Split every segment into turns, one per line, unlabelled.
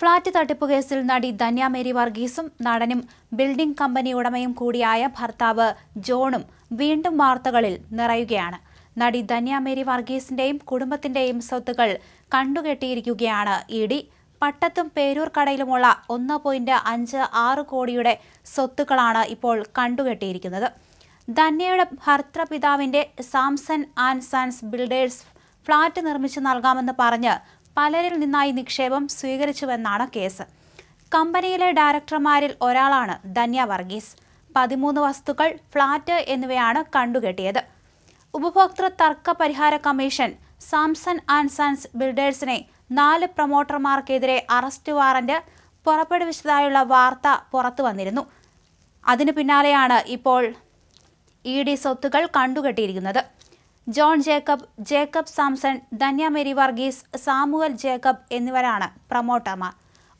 Flat തട്ടിപ്പ് കേസിൽ നടി ധന്യ മേരി വർഗീസും നടനും ബിൽഡിംഗ് കമ്പനി ഉടമയും കൂടിയായ ഭർത്താവ് ജോണും വീണ്ടും വാർത്തകളിൽ നിറയുകയാണ്. നടി ധന്യ മേരി വർഗീസിന്റെയും കുടുംബത്തിന്റെയും സ്വത്തുകൾ കണ്ടുകെട്ടിയിരിക്കുകയാണ് ഇ ഡി. പട്ടത്തും പേരൂർ കടയിലുമുള്ള ഒന്ന് പോയിന്റ് അഞ്ച് ആറ് കോടിയുടെ സ്വത്തുക്കളാണ് ഇപ്പോൾ കണ്ടുകെട്ടിയിരിക്കുന്നത്. ധന്യയുടെ ഭർത്തൃപിതാവിന്റെ Samson and Sons Builders flat നിർമ്മിച്ചു നൽകാമെന്ന് പറഞ്ഞ് പലരിൽ നിന്നായി നിക്ഷേപം സ്വീകരിച്ചുവെന്നാണ് കേസ്. കമ്പനിയിലെ ഡയറക്ടർമാരിൽ ഒരാളാണ് ധന്യ വർഗീസ്. പതിമൂന്ന് വസ്തുക്കൾ ഫ്ളാറ്റ് എന്നിവയാണ് കണ്ടുകെട്ടിയത്. ഉപഭോക്തൃ തർക്ക പരിഹാര കമ്മീഷൻ സാംസൺ ആൻഡ് സൺസ് ബിൽഡേഴ്സിനെ നാല് പ്രൊമോട്ടർമാർക്കെതിരെ അറസ്റ്റ് വാറന്റ് പുറപ്പെടുവിച്ചതായുള്ള വാർത്ത പുറത്തു വന്നിരുന്നു. അതിനു പിന്നാലെയാണ് ഇപ്പോൾ ഇ ഡി സ്വത്തുക്കൾ കണ്ടുകെട്ടിയിരിക്കുന്നത്. John Jacob Jacob Samson Dhanya Mary Varghese Samuel Jacob എന്നിവരാണ് പ്രൊമോട്ടർമാർ.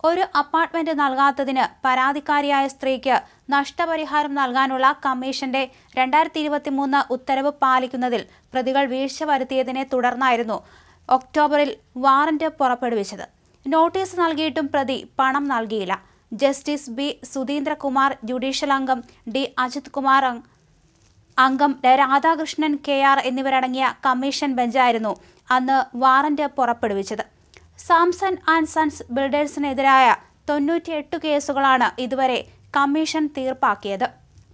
ഒരു അപ്പാർട്ട്മെന്റ് നൽകാത്തതിന് പരാതിക്കാരിയായ സ്ത്രീക്ക് നഷ്ടപരിഹാരം നൽകാനുള്ള കമ്മീഷന്റെ രണ്ടായിരത്തി ഇരുപത്തി മൂന്ന് ഉത്തരവ് പാലിക്കുന്നതിൽ പ്രതികൾ വീഴ്ച വരുത്തിയതിനെ തുടർന്നായിരുന്നു ഒക്ടോബറിൽ വാറന്റ് പുറപ്പെടുവിച്ചത്. നോട്ടീസ് നൽകിയിട്ടും പ്രതി പണം നൽകിയില്ല. ജസ്റ്റിസ് ബി സുധീന്ദ്രകുമാർ ജുഡീഷ്യൽ അംഗം ഡി അജിത് കുമാർ അംഗ് രാധാകൃഷ്ണൻ കെ ആർ എന്നിവരടങ്ങിയ കമ്മീഷൻ ബെഞ്ചായിരുന്നു അന്ന് വാറന്റ് പുറപ്പെടുവിച്ചത്. സാംസൺ ആൻഡ് സൺസ് ബിൽഡേഴ്സിനെതിരായ തൊണ്ണൂറ്റിയെട്ട് കേസുകളാണ് ഇതുവരെ കമ്മീഷൻ തീർപ്പാക്കിയത്.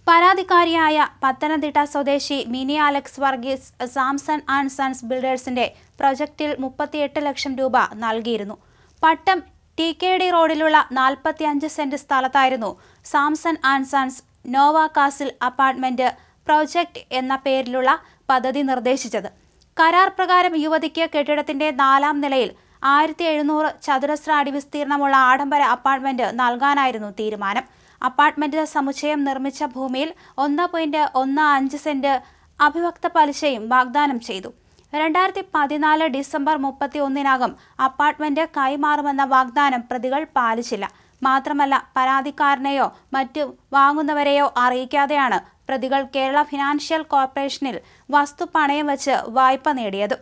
പരാതിക്കാരിയായ പത്തനംതിട്ട സ്വദേശി Mini Alex Varghese Samson and Sons ബിൽഡേഴ്സിന്റെ പ്രൊജക്റ്റിൽ മുപ്പത്തിയെട്ട് ലക്ഷം രൂപ നൽകിയിരുന്നു. പട്ടം ടി കെ ഡി റോഡിലുള്ള നാൽപ്പത്തിയഞ്ച് cent സ്ഥലത്തായിരുന്നു Samson and Sons Nova Castle apartment project എന്ന പേരിലുള്ള പദ്ധതി നിർദ്ദേശിച്ചത്. കരാർ പ്രകാരം യുവതിക്ക് കെട്ടിടത്തിന്റെ നാലാം നിലയിൽ ആയിരത്തി എഴുന്നൂറ് ചതുരശ്ര അടി വിസ്തീർണമുള്ള ആഡംബര അപ്പാർട്ട്മെന്റ് നൽകാനായിരുന്നു തീരുമാനം. അപ്പാർട്ട്മെന്റ് സമുച്ചയം നിർമ്മിച്ച ഭൂമിയിൽ ഒന്ന് പോയിന്റ് ഒന്ന് അഞ്ച് സെന്റ് അഭിവക്ത പലിശയും വാഗ്ദാനം ചെയ്തു. രണ്ടായിരത്തി പതിനാല് ഡിസംബർ മുപ്പത്തി ഒന്നിനകം അപ്പാർട്ട്മെന്റ് കൈമാറുമെന്ന വാഗ്ദാനം പ്രതികൾ പാലിച്ചില്ല. മാത്രമല്ല പരാതിക്കാരനെയോ മറ്റു വാങ്ങുന്നവരെയോ അറിയിക്കാതെയാണ് പ്രതികൾ കേരള ഫിനാൻഷ്യൽ കോർപ്പറേഷനിൽ വസ്തു പണയം വച്ച് വായ്പ നേടിയത്.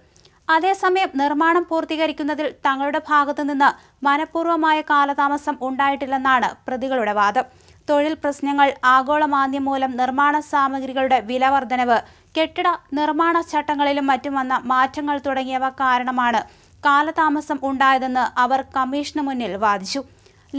അതേസമയം നിർമ്മാണം പൂർത്തീകരിക്കുന്നതിൽ തങ്ങളുടെ ഭാഗത്തുനിന്ന് മനഃപൂർവമായ കാലതാമസം ഉണ്ടായിട്ടില്ലെന്നാണ് പ്രതികളുടെ വാദം. തൊഴിൽ പ്രശ്നങ്ങൾ ആഗോള മാന്ദ്യം മൂലം നിർമ്മാണ സാമഗ്രികളുടെ വില വർധനവ് കെട്ടിട നിർമ്മാണ ചട്ടങ്ങളിലും മറ്റും വന്ന മാറ്റങ്ങൾ തുടങ്ങിയവ കാരണമാണ് കാലതാമസം ഉണ്ടായതെന്ന് അവർ കമ്മീഷന് മുന്നിൽ വാദിച്ചു.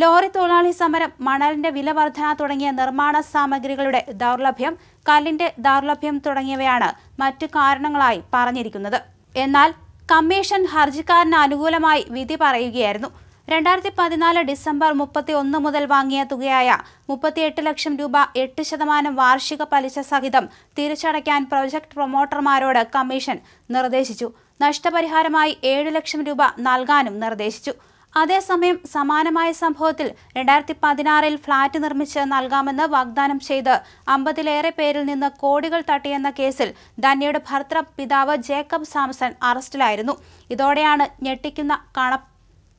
ലോറി തൊഴിലാളി സമരം മണലിന്റെ വില വർധന തുടങ്ങിയ നിർമ്മാണ സാമഗ്രികളുടെ ദൗർലഭ്യം കല്ലിന്റെ ദൗർലഭ്യം തുടങ്ങിയവയാണ് മറ്റു കാരണങ്ങളായി പറഞ്ഞിരിക്കുന്നത്. എന്നാൽ കമ്മീഷൻ ഹർജിക്കാരന് അനുകൂലമായി വിധി പറയുകയായിരുന്നു. രണ്ടായിരത്തി പതിനാല് ഡിസംബർ മുപ്പത്തി ഒന്ന് മുതൽ വാങ്ങിയ തുകയായ മുപ്പത്തിയെട്ട് ലക്ഷം രൂപ എട്ട് ശതമാനം വാർഷിക പലിശ സഹിതം തിരിച്ചടയ്ക്കാൻ പ്രൊജക്ട് പ്രൊമോട്ടർമാരോട് കമ്മീഷൻ നിർദ്ദേശിച്ചു. നഷ്ടപരിഹാരമായി ഏഴ് ലക്ഷം രൂപ നൽകാനും നിർദ്ദേശിച്ചു. അതേസമയം സമാനമായ സംഭവത്തിൽ രണ്ടായിരത്തി പതിനാറിൽ ഫ്ളാറ്റ് നിർമ്മിച്ച് നൽകാമെന്ന് വാഗ്ദാനം ചെയ്ത് അമ്പതിലേറെ പേരിൽ നിന്ന് കോടികൾ തട്ടിയെന്ന കേസിൽ ധന്യയുടെ ഭർത്തൃ പിതാവ് ജേക്കബ് സാംസൺ അറസ്റ്റിലായിരുന്നു. ഇതോടെയാണ് ഞെട്ടിക്കുന്ന കണ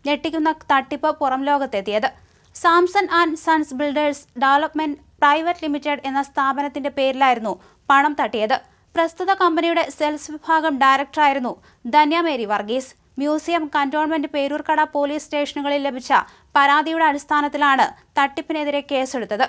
ഞെട്ടിക്കുന്ന തട്ടിപ്പ് പുറം ലോകത്തെത്തിയത്. Samson and sons builders development private limited എന്ന സ്ഥാപനത്തിന്റെ പേരിലായിരുന്നു പണം തട്ടിയത്. പ്രസ്തുത കമ്പനിയുടെ സെൽസ് വിഭാഗം ഡയറക്ടറായിരുന്നു Dhanya Mary Varghese. Museum cantonment Peroorkada police സ്റ്റേഷനുകളിൽ ലഭിച്ച പരാതിയുടെ അടിസ്ഥാനത്തിലാണ് തട്ടിപ്പിനെതിരെ കേസെടുത്തത്.